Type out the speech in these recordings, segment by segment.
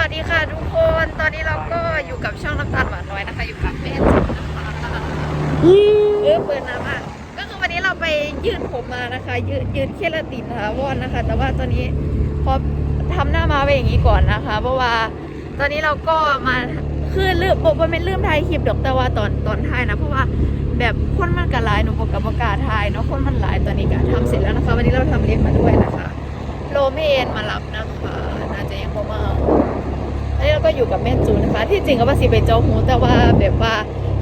วัสดีค่ะทุกคน ตอนนี้เราก็อยู่กับช่องน้ำตาลหวานน้อยนะคะ อยู่กับแม่จุ๊บนะคะเออเปิดน้ำอะก็คือวันนี้เราไปยืดผมมานะคะ ยืดยืดเคราตินนะคะวอนนะคะ แต่ว่าตอนนี้พอทำหน้ามาไปอย่างนี้ก่อนนะคะ เพราะว่าตอนนี้เราก็มาคือลืมบอกว่าไม่ลืมถ่ายคลิปดอกแต่ว่าตอนตอนถ่ายนะ เพราะว่าแบบคนมันกระลายหนูบอกกับประกล้าศถ่ายเนาะคนมันหลายตอนนี้ก็ทำเสร็จแล้วนะคะ วันนี้เราทำเล็บมาด้วยนะคะ โลเมนมารับนะคะน่าจะยังบ่มา อันนี้เราก็อยู่กับแม่จูนนะคะ ที่จริงก็ว่าสิไปเจ้าหูแต่ว่าแบบว่า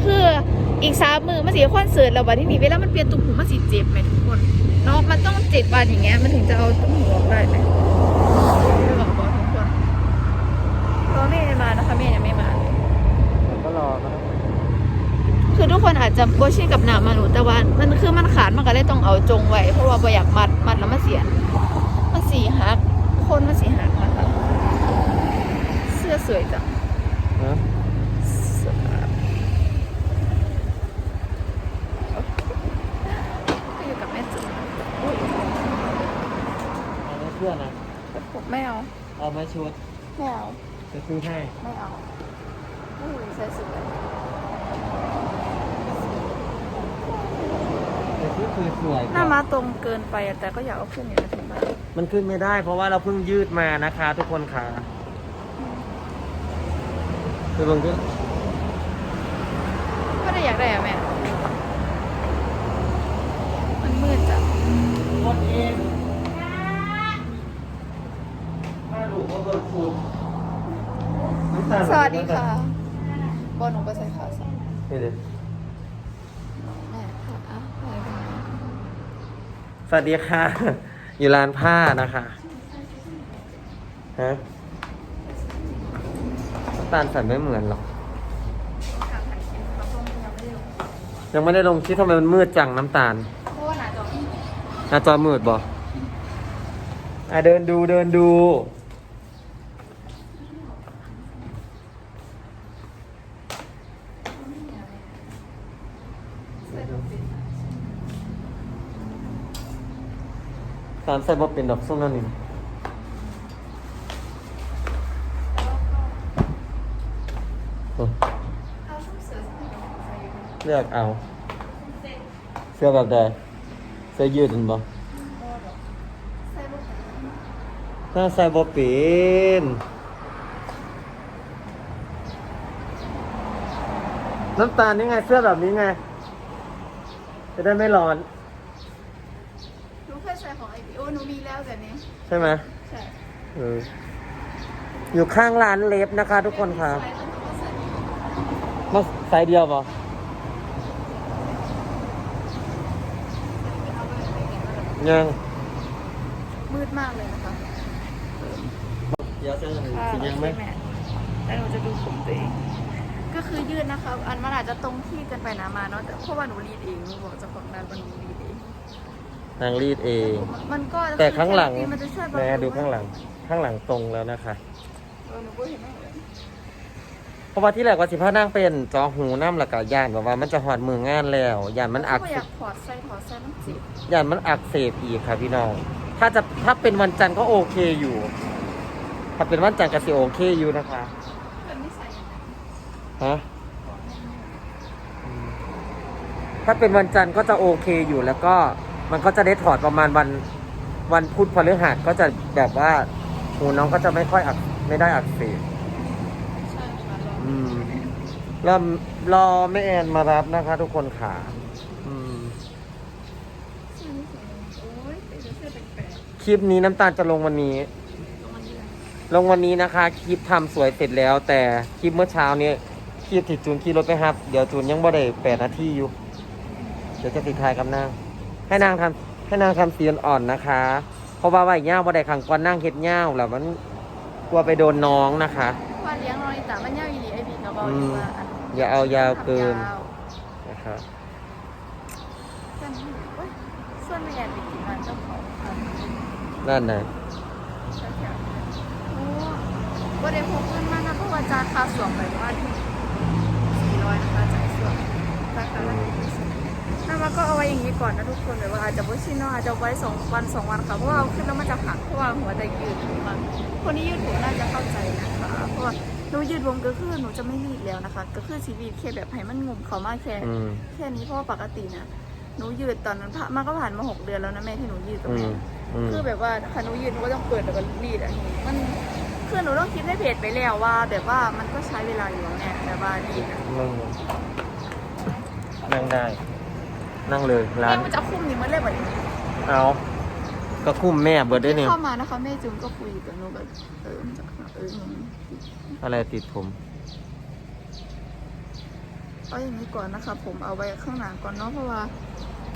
คืออีกสามมือมันสีคอนเสิร์ตแล้ววันที่นี้เวลามันเปลี่ยนตุ้มหูมันสีเจ็บไหมทุกคนเนาะมันต้องเจ็ดวันอย่างเงี้ยมันถึงจะเอาตุ้มหูออกได้ไหมไม่บอกบอกทุกคนรอแม่มานะคะแม่ยังไม่มาเลยผมก็รอก็ได้คือทุกคนอาจจะบ่ชินกับหนามาหนูแต่ว่ามันคือมันขาดมันก็เลยต้องเอาจงไว้เพราะว่าบ่อยากมัดมัดแล้วมันเสียมันสีหักคนมันสีหักนะคะเสื้อสวยจังนะสวยก็อยู่กับแม่จุ๋มอุ้ยเอาไม่เพื่อนนะผมไม่เอาเอาไม่ชุดไม่เอาจะซื้อให้ไม่เอาอุ้ยใส่สุดเลยแต่ซื้อคือสวยหน้ามาตรงเกินไปอะแต่ก็อยากเอาขึ้นอยู่นะถึงมามันขึ้นไม่ได้เพราะว่าเราเพิ่งยืดมานะคะ ทุกคนค่ะ คือเบางทีก็ได้อยากได้อะแม่ มันมืดจังกดเองถ้าดูก็เบิร์ฟูดน้ำตาลสวัสดีค่ะบอลหนูไปใส่ขาสั้นนี่เลยแม่ค่ะอะอะไรกันนะสวัสดีค่ะ อยู่ร้านผ้านะคะฮะน้ำตาลใส่ไม่เหมือนหรอก ยังไม่ได้ลงยังไม่ได้ลงคลิปทำไมมันมืดจังน้ำตาลเพราะว่าหน้าจอมืดบอะเดินดูเดินดู ตามใส่บ่เป็นดอกส้มนั่นนี่โอ้ เอาชุดเสือสีดำใส่อยู่ เลือกเอาเซ็ตเสื้อแบบใดเสื้อยืดมันบ่โมดอกใส่บุกถ้าใส่บ่เป็นน้ำตาลนี่ไงเสื้อแบบนี้ไง จะได้ไม่ร้อน หนูเคยใส่ของไอพีโอหนูมีแล้วแต่นี้ ใช่ไหมใช่เอออยู่ข้างร้านเล็บนะคะ ทุกคนครับใส่แล้วหนูก็ใส่มาไซส์เดียวป่ะ เอาไปเลยเก็บไว้เล ยยังมืดมากเลยนะคะเดี๋ยวจะค่ะสิยังไหมแม่แล้วหนูจะดูผมตัวเอง ก็คือยืดนะคะ อันมันอาจจะตรงที่เกันไปนะมาเนาะแต่เพราะว่าหนูรีดเองหนูบอกเจ้าของร้านว่าหนูรีดเองนางรีดเอง มันก็แต่ข้างหลังมันจะช่วยบำรุแม่งดูข้างหลัง ข้างหลังตรงแล้วนะคะ เออหนูก็เห็น ราะว่าที่แรกว่าสิพานั่งเป็นจอหูน้ำแล้วก็ย่านแบบว่ามันจะหอดมืองานแล้วย่านมันอักก็เสอยาบกถอดไส้ถอดไส้มันเจ็บย่านมันอักเสบอีกค่ะพี่น้อง ถ้าจะถ้าเป็นวันจันทร์ก็โอเคอยู่ ถ้าเป็นวันจันทร์ก็สิโอเคอยู่นะคะเพื่อนไม่ใส่อย่างนั้นฮะอืมถ้าเป็นวันจันทร์ก็จะโอเคอยู่แล้วก็มันก็จะได้ถอดประมาณวันวันพุธพฤหัสก็จะแบบว่าหูน้องก็จะไม่ค่อยอักไม่ได้อักเสบใช่ค่ะล องอืมรอรอแม่แอนมารับนะคะ ทุกคนขาอืมใช่ไม่ใส่โอ้ยเป็นเสื้อแปลกคลิปนี้น้ำตาลจะลงวันนี้ๆตรงมันนี่แหละลงวันนี้นะคะคลิปทำสวยเสร็จแล้ว แต่คลิปเมื่อเช้านี้คลิปติดจูนขี่รถไปครับ เดี๋ยวจูนยังบ่ได้แปดนาทีอยู่ เดี๋ยวจะติดทายกับนาง ให้นางทำให้นางทำเสียนอ่อนนะคะ เพราะว่าไหวเง่าบ่ได้ขังก่อนนั่งเฮ็ดเง่าแล้วมันกลัวไปโดนน้องนะคะว่าเลี้ยงน้อยแต่มันยาวอีหลีไอพี ก็บอกอยู่ว่าอันอย่าเอายาวเกินทำยาวนะคะส่วนโอ๊ยส่วนแม่ไปกินมันเจ้าของค่ะนั่นนะใช่ค่ะโอ้บ่ได้พกเงินมานะเพราะว่าจานค่าสวมไปว่าที่400นะคะจ่ายสวมราคาละ400น้ำมันก็เอาไว้อย่างนี้ก่อนนะทุกคนแบบว่าอาจจะไม่ชินเนาะอาจจะไว้สองวันสองวันค่ะเพราะว่าเอาขึ้นแล้วมันจะหักเพราะว่าหัวจะยืดมากคนที่ยืดผมน่าจะเข้าใจนะคะเพราะว่า หนูยืดผมก็คือหนูจะไม่รีดแล้วนะคะ ก็คือสีรีดแค่แบบให้มันงุมเขามากแค่อืม แค่นี้เพราะว่าปกตินะหนูยืดตอนนั้นพระมันก็ผ่านมาหกเดือนแล้วนะแม่ที่หนูยืดตรงอืมนี้อืม คือแบบว่าถ้าหนูยืดหนูก็ต้องเปิดแล้วก็รีดอะมันคือหนูต้องคิดให้เพจไปแล้วว่า แบบว่ามันก็ใช้เวลาอยู่แล้วเนี่ยแบบว่ารีดอะนั่งนั่งได้ นั่งเลยร้าแม่นมันจะคุ้มนี่มันเลยแบบนี้เอา ก็คุ้มแม่เบิดได้เนี่ยเข้ามานะคะแม่จุนก็คุยกับหนูแบบเออมันจะเอออย่างนี้อะไรติดผมเอาอย่างนี้ก่อนนะคะ ผมเอาไว้ข้างหลังก่อนเนาะเพราะว่า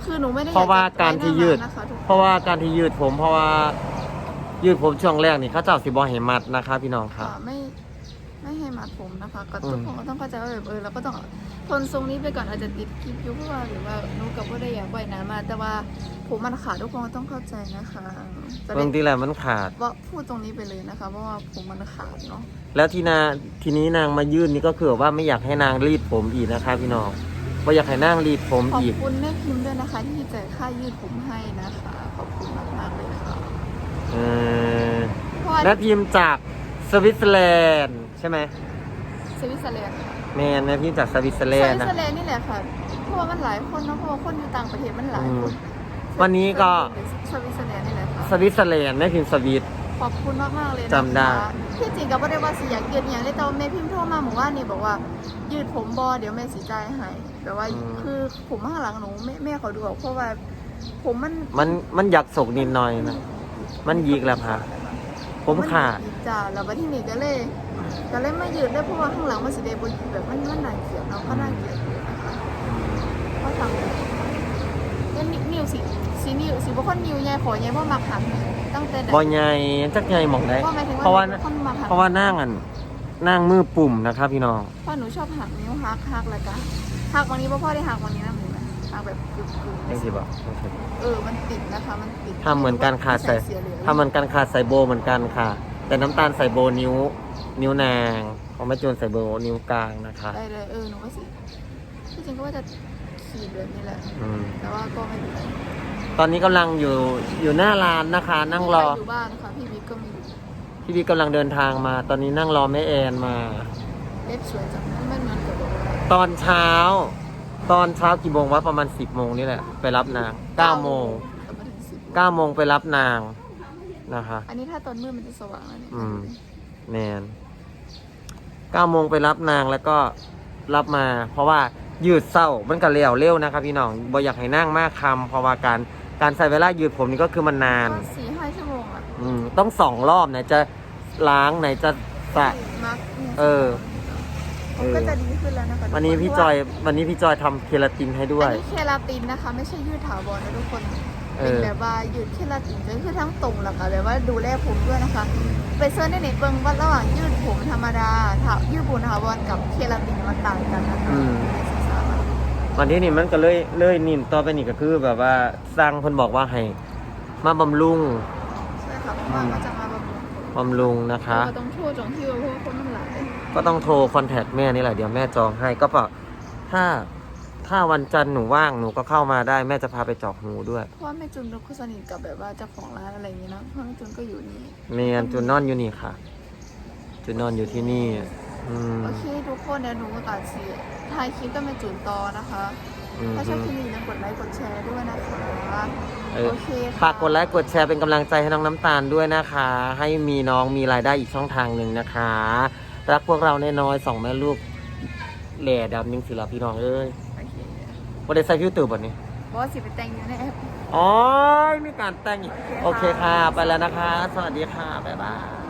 คือหนูไม่ได้เพราะว่าการที่ยืดไว้หน้าร้นนะคะทุกคนเพราะว่าการที่ยืดผมเพราะว่ายืดผมช่วงแรกนี่เข้าเจ้าสิบอเห็มัดนะคะ พี่น้องค่ะอ่าไม่ ไม่ให้มัดผมนะคะ ก็อืมทุกคนก็ต้องเข้าใจว่าแบบเออเราก็ต้องทนทรงนี้ไปก่อนอาจจะติดคลิปอยู่เพราะว่าหรือว่าหนูกับว่าได้อยากไว้หนามาแต่ว่าผมมันขาดทุกคนก็ต้องเข้าใจนะคะจะบางทีแหละมันขาด ว่าพูดตรงนี้ไปเลยนะคะเพราะว่าผมมันขาดเนาะแล้วทีนาทีนี้นางมายื่นนี่ก็คือว่าไม่อยากให้นางรีดผมอีกนะคะพี่น้องว่าอยากให้นางรีดผมขอบอีก คุณแม่พิมพ์ด้วยนะคะ ที่จ่ายค่ายืดผมให้นะคะ ขอบคุณมากมากๆเลยค่ะเออเพราะว่าและพิมพ์จาก สวิตเซอร์แลนด์ใช่ไหมสวิตเซอร์แลนด์ค่ะแม่แม่พิมพ์จากสวิตเซอร์แลสนวิด์ตนะ เซอร์แลนด์นี่แหละค่ะเพราะว่ามันหลายคนเนาะเพราะว่าคนอยู่ต่างประเทศมันหลายอืคมนวันนี้ก็ สวิตเซอร์แลนด์นี่แหละค่ะสวิตเซอร์แลนด์แม่พิมพ์สวิต ขอบคุณมากมากๆเลยนะคะจำได้ ที่จริงก็ไม่ได้ว่าสิอยากยืดอย่างได้แต่ว่าแม่พิมพ์โทรมาหมู่ว่านี่บอกว่า ยืดผมบอเดี๋ยวแม่สีใจายให้แบบว่าคือผมข้างหลังหนูแม่แม่เขาดูออกเพราะว่าผมมัน มันมันอยากสกนิดหน่อยนะ มันยิกแล้วค่ะ ผมขาดนอีกจ้าแล้ววันที่นี่ก็เลยก็เลยไม่ยืดเลยเพราะว่าข้างหลังมันสีแดงบนแบบมันมันหนาเกียดเนาะก็น่าเกลียดอยู่นะคะก็ทำแล้วนิ้วสีสีนิ้วสีบุคคลนิ้วใหญ่ขอใหญ่เพราะมักหันตั้งแต่บอใหญ่จักใหญ่หมองได้ เพราะว่าเพราะว่านั่งอันนั่งมือปุ่มนะครับพี่น้องเพราะหนูชอบหักนิ้วหักหักเลยจ้ะหักวันนี้พ่อพ่อได้หักวันนี้นะ หนูนะหักแบบกึบกึบยังสิบอกเออมันติดนะคะมันติดทำเหมือนกันค่ะใส่เสียเหลือทำเหมือนกันค่ะใส่โบเหมือนกันค่ะ แต่น้ำตาลใส่โบนิ้ว นิ้วนางของแม่จูนใส่โบนิ้วกลางนะคะได้เลยเออหนูก็สิที่จริงก็ว่าจะขีดแบบนี้แหละอืมแต่ว่าก็ไม่เป็นไรตอนนี้กำลังอยู่อยู่หน้าร้านนะคะ นั่งรอใคอยู่บ้านค่ะพี่บิ๊กก็มีพี่บีกำลังเดินทางมา ตอนนี้นั่งรอแม่แอนมา เล็บสวยจังมันมันเหมือนกับแบบว่าตอนเช้า ตอนเช้ากี่โมงวะประมาณสิบโมงนี่แหละ ไปรับนางเก้าโมงเอามาถึงสิบเก้าโมงไปรับนางนะคะ อันนี้ถ้าตอนมืดมันจะสว่างแล้วเนี่ยอืม แมนเก้าโมงไปรับนางแล้วก็รับมา เพราะว่ายืดเศร้ามันก็เร็วเร็วนะครับพี่น้องบ่อยากให้นั่งมากคำเพราะว่าการการใส่เวลายืดผมนี่ก็คือมันนาน ก็สี่ห้าชั่วโมงอะอืมต้องสองรอบไหนจะล้างไหนจะสระมาร์กนี่ยเออ ผมก็จะดีขึ้นแล้วนะคะวันนี้พี่จอยวันนี้พี่จอยทำเคราตินให้ด้วย อันนี้เคลาตินนะคะ ไม่ใช่ยืดถาวรนะทุกคน เอเป็นอ แบบว่ายืดเคลาตินก็คือทั้งตรงแล้วก็แบบว่าดูแลผมด้วยนะคะ ไปเซิร์ชในเน็ตเบิ่งว่าระหว่างยืดผมธรรมดาถายืดผมถาวรกับเคลาตินมันต่างกันนะคะอืม ไปศึกษามาวันนี้นี่มันก็เลยเลยนิ่มต่อไปนี่ก็คือแบบว่าสร้างเพิ่นบอกว่าให้มาบำรุง ใช่ค่ะเพราะว่าก็จะมาบำรุงผม บำรุงนะคะเราต้องโทษจงที่ว่าเพราะว่าคนมันหลายก็ต้องโทรคอนแทคแม่นี่แหละเดี๋ยวแม่จองให้ก็เปล่าถ้าถ้าวันจันทร์หนูว่างหนูก็เข้ามาได้แม่จะพาไปเจอกหูด้วยเพราะว่าแม่จุนเราก็สนิทกับแบบว่าเจ้าของร้านอะไรอย่างนี้นะเพราะแม่จุนก็อยู่นี่ เมียนจุนนอนอยู่นี่ค่ะ จุนนอนอยู่ที่นี่ อืม โอเคทุกคนเดี๋ยวหนูกับสีถ่ายคลิปก็แม่จุนต่อนะคะอืม ถ้าชอบคลิปนี้อย่าลืมกดไลค์กดแชร์ด้วยนะคะเออโอเคค่ะฝากกดไลค์กดแชร์เป็นกำลังใจให้น้องน้ำตาลด้วยนะคะ ให้มีน้องมีรายได้อีกช่องทางหนึ่งนะคะ รักพวกเราแน่น้อยสองแม่ลูกแหล่ดำหนึ่งศิลปิน้องเอ้ยโอเควันเดซใส่ฟิวเตอร์บนนี้บอสสิไปแต่งอยู่ในแอปอ๋อมีการแต่งอีกโอโอเคเคค่ะค่ะ ไปแล้วนะคะ สวัสดีค่ะ บ๊ายบาย